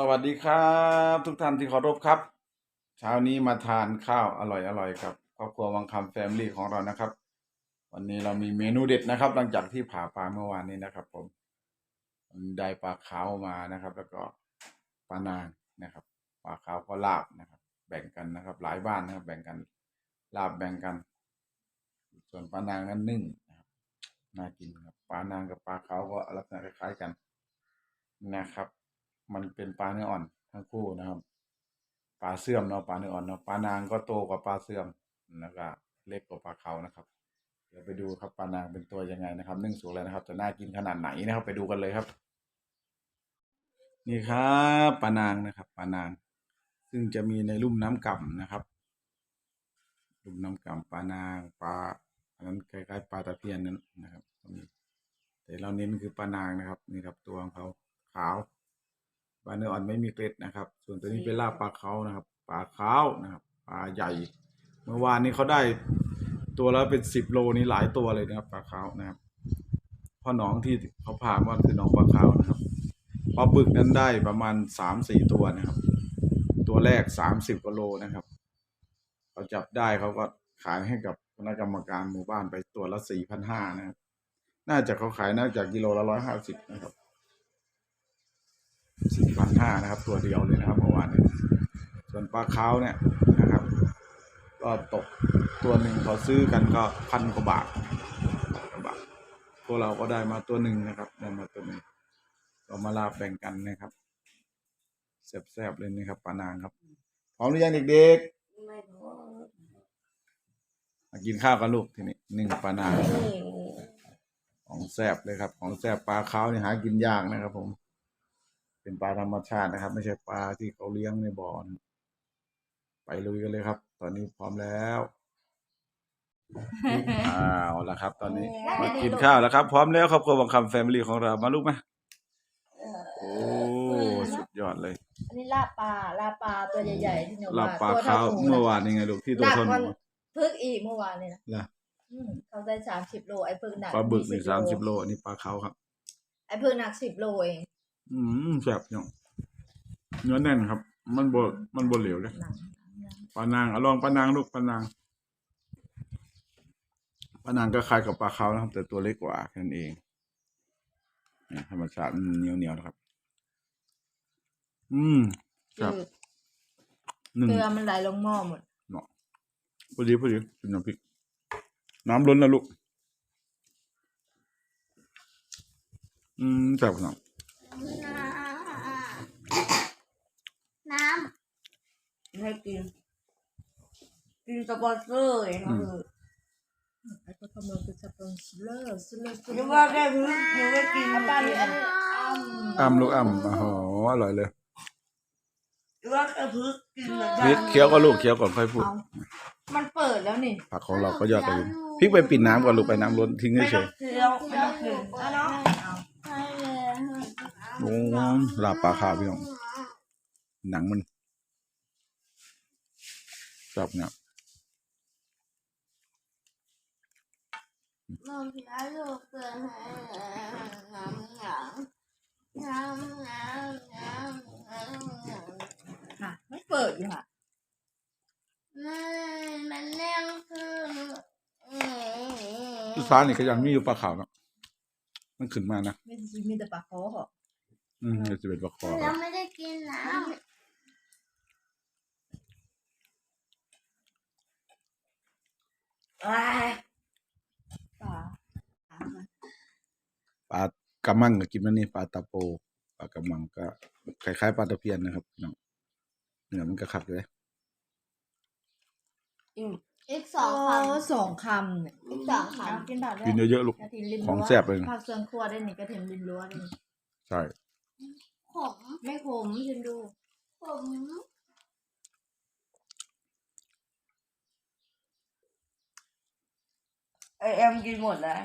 สวัสดีครับ ทุกท่านที่เคารพครับ เช้านี้มาทานข้าวอร่อยอร่อยกับครอบครัววังคำแฟมิลี่ของเรานะครับ วันนี้เรามีเมนูเด็ดนะครับ หลังจากที่ผ่าปลาเมื่อวานนี้นะครับ ผมได้ปลาขาวมานะครับ แล้วก็ปลานางนะครับปลาขาวก็ลาบนะครับ แบ่งกันนะครับ หลายบ้านนะครับ แบ่งกันลาบแบ่งกัน ส่วนปลานางนั้นนึ่งนะครับน่ากินครับปลานางกับปลาขาวก็ลักษณะคล้ายๆกันนะครับ มันเป็นปลาเนื้ออ่อนทั้งคู่นะครับปลาเสื่อมเนาะปลาเนื้ออ่อนเนาะปลานางก็โตกว่าปลาเสื่อมแล้วก็เล็กกว่าปลาเขานะครับ เดี๋ยวไปดูครับปลานางเป็นตัวยังไงนะครับ นึ่งสุกแล้วนะครับ จะน่ากินขนาดไหนนะครับ ไปดูกันเลยครับ นี่ครับปลานางนะครับปลานาง ซึ่งจะมีในลุ่มน้ำก่ำนะครับ ลุ่มน้ำก่ำปลานางปลาอันนั้นคล้ายๆปลาตะเพียนนั้นนะครับแต่เราเน้นคือปลานางนะครับ นี่ครับตัวของเขาขาว ปลาเนื้ออ่อนไม่มีเกล็ดนะครับ ส่วนตัวนี้เป็นลาบปลาเขานะครับ ปลาขาวนะครับ ปลาใหญ่ เมื่อวานนี้เขาได้ตัวละเป็นสิบโลนี่หลายตัวเลยนะครับ ปลาขาวนะครับพ่อหนองที่เขาผ่าว่าคือหนองปลาขาวนะครับปลาบึกนั้นได้ประมาณสามสี่ตัวนะครับ ตัวแรกสามสิบกโลนะครับเขาจับได้เขาก็ขายให้กับคณะกรรมการหมู่บ้านไปตัวละสี่พันห้านะครับ น่าจะเขาขายน่าจะกิโลละร้อยห้าสิบนะครับ สี่พันห้านะครับ ตัวเดียวเลยนะครับเมื่อวานนี้ส่วนปลาขาวเนี่ยนะครับ ก็ตกตัวหนึ่งเขาซื้อกันก็พันกว่าบาทกว่าบาทพวกเราก็ได้มาตัวหนึ่งนะครับได้มาตัวหนึ่งเรามาลาบแบ่งกันนะครับแซ่บๆเลยนะครับปลานางครับพร้อมหรือยังเด็กไม่พอๆมากินข้าวกันลูกทีนี้หนึ่งปลานางครับนี่ของแซ่บเลยครับ ของแซ่บปลาขาวนี่หากินยากนะครับผม เป็นปลาธรรมชาตินะครับ ไม่ใช่ปลาที่เขาเลี้ยงในบ่อนะไปลุยกันเลยครับ ตอนนี้พร้อมแล้วอ้าวแล้วครับ ตอนนี้มากินข้าวแล้วครับ พร้อมแล้วครอบครัวบังคำแฟมิลี่ของเรามาลูกไหมาโอ้สุดยอดเลย อันนี้ลาบปลาลาบปลาตัวใหญ่ๆที่หนูลาบปลาตัวขาวหเมื่อวานนี่ไงลูกที่ตัวหนักเทนมันพึกอีกเมื่อวานเนี่ยนะล่ะอืมเขาได้สามสิบโลไอ้พึกหนักปลาบึกนี่20สามสิบโลอันนี้ปลาขาวครับ ไอ้พึกหนักสิบโลเอง อืมแซ่บจังเนื้อแน่นครับ มันบดมันบดเหลวเลยหนังปลานางเอาลองปลานางลูกปลานางปลานางก็คล้ายกับปลาเขาวนะครับ แต่ตัวเล็กกว่าแค่นั้นเองนี่ธรรมชาติเหนียวเหนียวๆนะครับ อืมครับคือหนึ่งเกลือมันไหลลงหม้อหมดเนาะพอดีพอดีกินน้ำพริก น้ำล้นแล้วลูก อืมแซ่บขนาด ให้กิน กินสปอนเซอร์เองเออไอ้พวกขโมยคือสปอนเซอร์ซื้อเลยซื้อหรือว่าได้พึ่งหรือว่ากินเอาปลาอันนี้อ้ำลูกอ้ำโอ้โหอร่อยเลยหรือว่ากระพึ่งกินเหมือนกันี่นเคี้ยวก็ลูกเคี้ยวก่อนค่อยพูด เอามันเปิดแล้วนี่ ผักของเราก็ยอดกระยุนพริกไปปิดน้ำก่อนลูกไปน้ำล้นทิ้งไม่เฉต้องยเคี้ยวไม่ต้องกินเอาเนาะเอาำให้เลยๆโอ้ลาบปลาขาวพี่น้องหนังมัน ชอบเนี่ยมองพี่อาลูกเกินให้น้ำหนังน้ำน้ำน้ำน้ำค่ะไม่เปิดอยู่ค่ะมันมันเร่งขึ้นอืมทุกฟ้านี่ก็ยังมีอยู่ปลาขาวเนาะมันขึ้นมานะไม่ใช่มีแต่ปลาคอเหรออืมจะเป็นปลาคอเราไม่ได้กินน้อ้าย ปลาปลากระมังก็กินมันนี่ปลาตะโปปลากระมังก็คล้ายๆปลาตะเพียนนะครับพี่น้องเนื้อมันก็ขัดเลยำอีกสสอองงคคำสองคำเนี่ยำอีกสองคเอากินผักกินเยอะๆลูกกระถิ่นริมของรั้วแซ่บเลยนะผักเสืองครัวได้นี่กระถิ่นริมรั้วได้นี่ใช่ำขมไม่ขมชิมดูขม ไอ เอ็มกินหมดแล้ว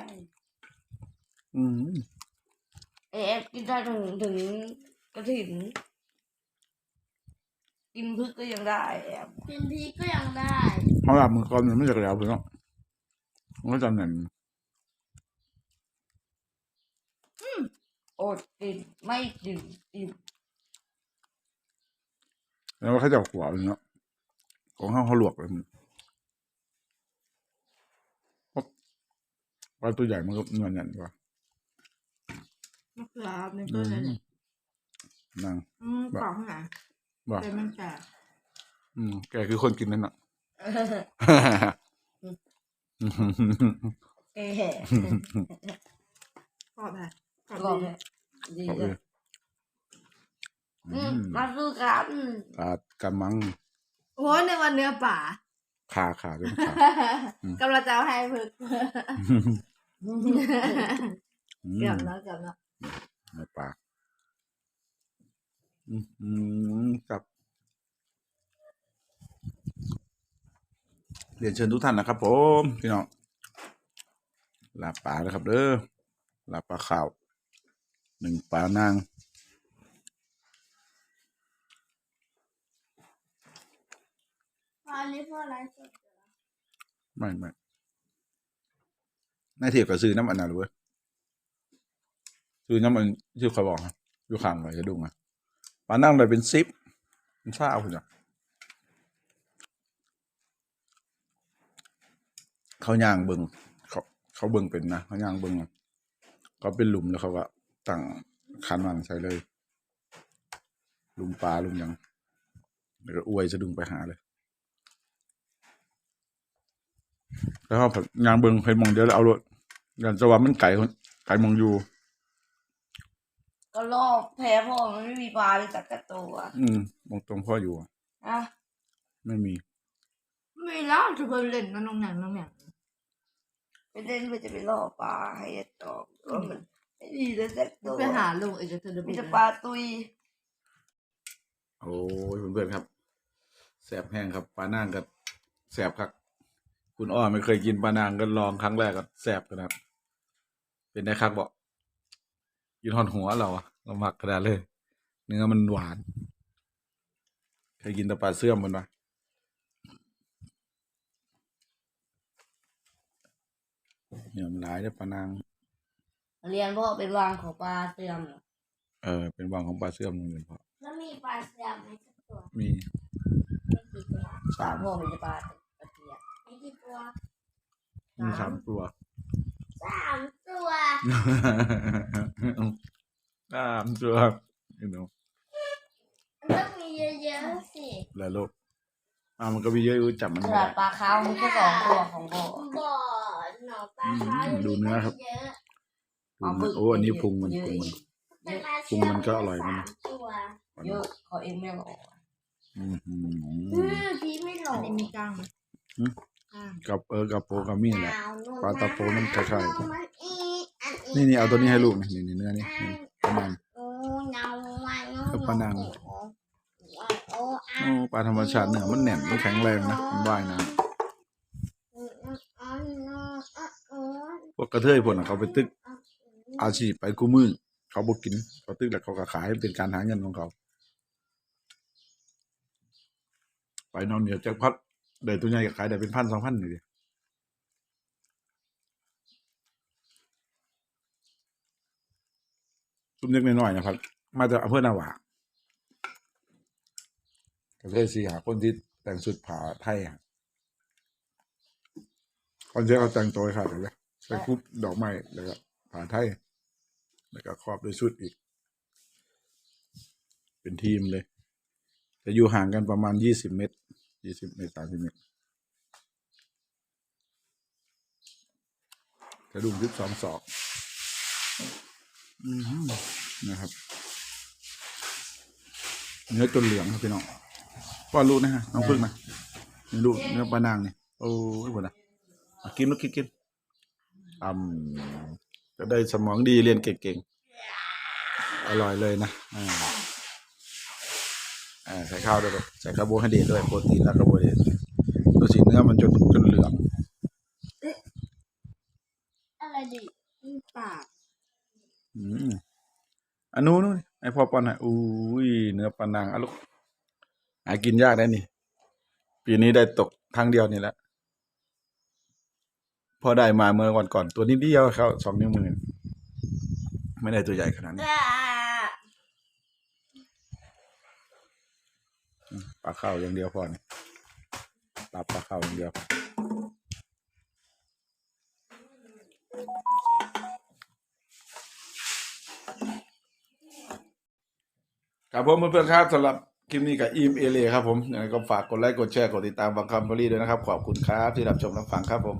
อืมไอเอ็มกินได้ถึงถึงกระถิ่นกินพึกก็ยังได้แอมกินพริกก็ยังได้เขาหลับมือก่อนมันไม่จากแล้วพี่น้องมันก็จำหนึ่งอดกินไม่ดื่มอิ่มแล้วว่าเขาจะเอาหัวเลยเนาะของเขาเขาลวกเลยมันเพราะ ปลาตัวใหญ่มันก็เนื้อแน่นกว่ามะเขือในเพื่อนเลยเนี่ยนั่งอืมกรอบข้างหลังว่าเป็นมันแก่อืมแกคือคนกินนั่นน่ะเอ๊ะกรอบค่ะกรอบกรอบดีดีโอเคเลยอือืมมมาสู้กันปลากระมังโอ้ยในวันเนื้อป่าขาขาเป็นขาอืมกำลังจะเอาให้พึกอืม เกือบแล้วเกือบแล้วในปากอืมอืมกับเรียนเชิญทุกท่านนะครับ ผมพี่น้องลาบปลานะครับเด้อลาบปลาขาวหนึ่งปลานางพอรีพออะไรสดไม่ไม่ นายเทียบกับซื้อน้ำอันนั้นเลยเว้ยซื้อน้ำมันที่เขาบอกนะอยู่ข้างไว้จะดุงอะปลานั่งเลยเป็นซิปมันเศร้าคุณอะเขาย่างเบิงเขาเขาเบิงเป็นนะเขาย่างเบิงเขาเป็นหลุมแล้วเขาก็ตั้งคันมันใส่เลยหลุมปลาหลุมยังแล้วก็อวยจะดุงไปหาเลย แล้วก็แบบยางเบิงเคยมองเดียวแล้วเอารถยันจะว่ามันไก่คนไก่มองอยู่ ก็รอบแพ้พ่อมันไม่มีปลาเลยสักกระตัว อืมมองตรงพ่ออยู่อะอะไม่มี ไม่แล้วทุกคนเล่นมันตรงไหนมันเนี่ยไปเล่นไปจะไปล่อปลาให้ตอบว่ามันไม่ดีเลยสักตัวไปหาลุงเอจะเธอเดินมีแต่ปลาตุย โอ้ยเพื่อนๆครับแสบแห้งครับปลานางกับแสบครับ คุณอ้อไม่เคยกินปลานางก็ลองครั้งแรกก็แสบกันครับเป็นได้ครับบอกกินหอนหัวเราอะเราหมักกระดาษเลย เนื้อมันหวาน เคยกินแต่ปลาเสื่อมมันปะเนี่ยมันหลายได้อปลานาง เรียนพ่อเป็นวางของปลาเสื่อมเหรอเออเป็นวังของปลาเสื่อมโรงเรียนพ่อแล้วมีปลาเสียมไหมสักตัวมีไม่กี่ตัวสาม พ่อเป็นปลาตะเกียบไม่ กี่ตัวมีสามตัวสามตัวสามตัว you know ต้องมีเยอะๆสิแล้วลูกอ่ามันก็มีเยอะอยู่จับมันขไม่นาได้ดปลาขาวมันแค่สองตัวของพ่อบ่อหนองปลาขาวอืมดูเนื้อครับเยอะพุงมันโอ้อันนี้พุงมันพุงมันแต่ปลาพุงมันก็อร่อยมันสามตัวเยอะเขาเองไม่หรอกอืมอืมอือพี่ไม่หลอันงนี้มีกล้างไหมหืม กล้างกับเออกับโปกับมีแหละปลาตะโพมันคล้ายๆมันอีอัอีนี่นี่เอาตัวนี้ให้ลูกนี่นี่เนื้อนี่นี่ประมาณโอ้เงาวันกับปลานางโอ้โอ้อะโอ้ปลาธรรมชาติเนื้อมันแน่นมันแข็งแรงนะมันว่ายนะอืมอืมอืมอืมอืมพวกกระเทยพวกน่ะเขาไปตึก อาชีพไปกู้มือเขาบอกกิน เขาตึกแล้วเขาก็ขายเป็นการหาเงินของเขา ไปนอนเหนือจากพัด เดินตัวใหญ่ก็ขายได้เป็นพันสองพันเลยซุ่มเล็กน้อยๆนะครับ มาจากอำเภอนาหวาก็เลยสี่หาคนที่แต่งสุดผาไทยอะคนที่เขาแต่งตัวค่ะเดี๋ยวนะใส่คุบดอกไม้แล้วก็ผาไทย แล้วก็ครอบด้วยชุดอีก เป็นทีมเลย จะอยู่ห่างกันประมาณยี่สิบเมตร ยี่สิบเมตรสามสิบเมตรกระดุมทิพสองศอกนะครับ เนื้อจนเหลืองครับพี่น้องป้อนลูกนะฮะน้องพึ่งนะนี่ลูกเนื้อปลานางนี่โอ้ยหมดนะกินลูกกินกินอืมจะได้สมองดีเรียนเก่งๆ อร่อยเลยนะอ่า ใส่ข้าวด้วยลูกใส่คาร์โบไฮเดรตด้วยโปรตีนและคาร์โบไฮเดรตดูสิเนื้อมันจนจนเหลืองอะไรดิปากอืมอันนู้นนู่นไอพ่อปอนหน่อยอุ้ยเนื้อปลานางอะลูกหากินยากได้นี่ ปีนี้ได้ตกทางเดียวนี่แหละพอได้มาเมื่อวันก่อนตัวนิดเดียวเขาสองนิ้วมือไม่ได้ตัวใหญ่ขนาดนี้ อ่า อืม ปลาเข้าอย่างเดียวพอเนี่ยปลาปลาเข้าอย่างเดียวครับผมเพื่อนๆครับสำหรับคลิปนี้กับอีมเอเลครับผมยังไงก็ฝากกดไลค์กดแชร์กดติดตามฟังคำพลีด้วยนะครับ ขอบคุณครับที่รับชมรับฟังครับผม